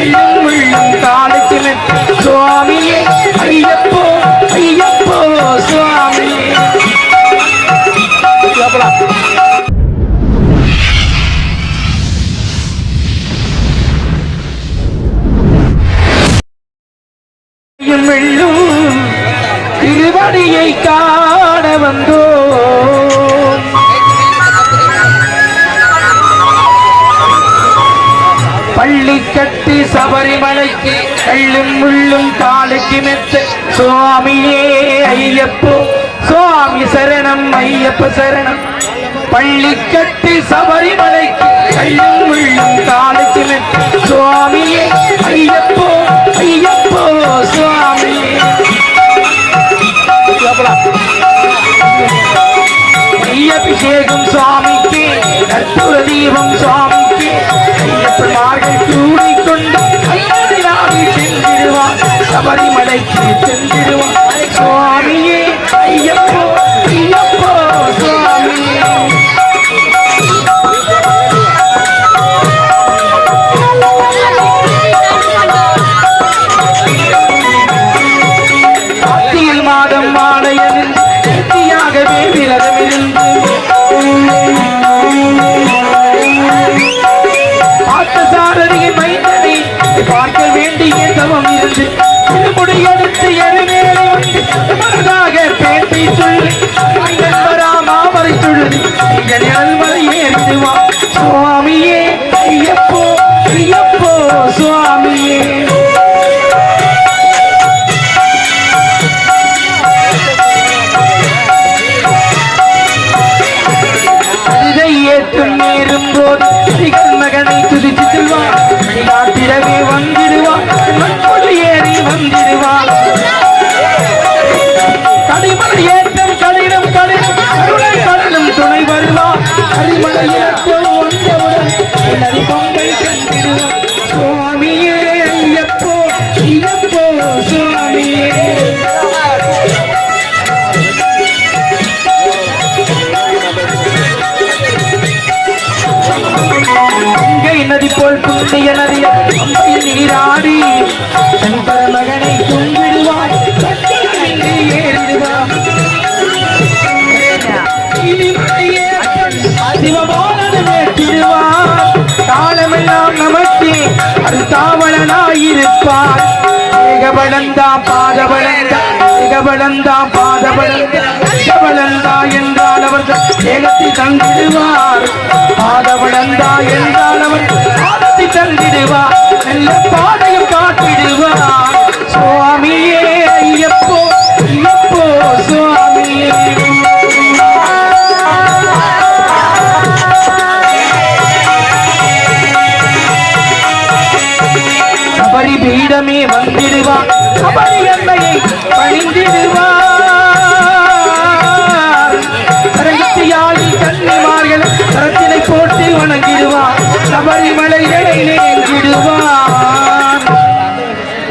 கள்ளும் சுவாமியே ஐயப்போ ஐயப்போ சுவாமியே திருவடியை காண வந்தோ கட்டி சபரிமலைக்கு எள்ளும் முள்ளும் காலுக்கு மெத்த. சுவாமியே ஐயப்போ சுவாமி சரணம் ஐயப்ப சரணம். பள்ளி கட்டி சபரிமலைக்கு எள்ளும் முள்ளும் காலுக்கு மெத்த. சுவாமியே ஐயப்போ ஐயப்போ சுவாமியே. ஐயபிஷேகம் சுவாமிக்கு கற்பூர தீபம் சுவாமிக்கு. ஐயப்பன்மார்கள் கூடிக்கொண்டு ஐயனாவி இதை நேரும் போது சிகன் மகனை துதித்து செல்வான் காத்திரவே வந்திடுவான் மற்றொரு ஏறி வந்திடுவான் கடிமலை ஏற்றம் கடினம் கடினம் கருணை கடலும் துணை வருவான் கரிமலை நதி போல் புண்ணிய நீராடி தன் மகனை கும்பிடுவாய் சக்கரமின்றி ஏறிடுவாய் காலமெல்லாம் நமக்கு அது தாவலனாயிருப்பார் ஏகபலந்தா பாதபலந்தா ஏகபலந்தா பாதபலந்தா ஏகபலந்தா என்றார் அவர் ஏகத்தை தந்திடுவார் பாதவளந்தா என்றால் அவர் பாதத்தை தந்திடுவார் நல்ல பாதையும்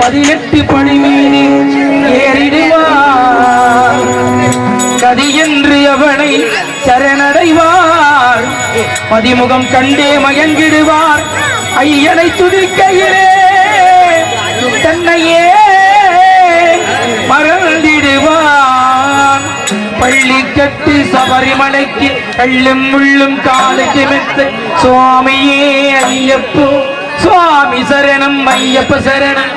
பதினெட்டு படி ஏறிடுவார். கதி என்று அவனை சரணடைவார். பதிமுகம் கண்டே மயங்கிடுவார். ஐயனை துதிக்கையிலே தன்னையே மறந்திடுவார். பள்ளி கட்டு சபரிமலைக்கு கள்ளும் முள்ளும் காலுக்கு மெத்து சுவாமியே ஐயப்போ சுவாமி சரணம் ஐயப்ப சரணம்.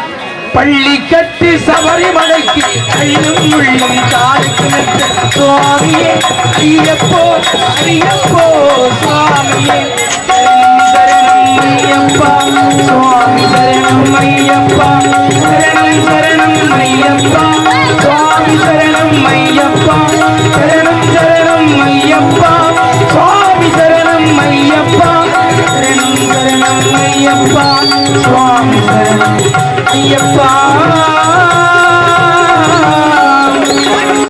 பள்ளி கட்டி சபரிமலைக்கு கையும் உள்ளும் காலுக்கு நிற்க. சுவாமியே ஐயப்போ ஐயப்போ சுவாமியே. சரணம் ஐயப்பா சுவாமி சரணம் ஐயப்பா. சரணம் சரணம் ஐயப்பா சுவாமி சரணம் ஐயப்பா சரணம் ஐயப்பா சுவாமி சரணம் ஐயப்பா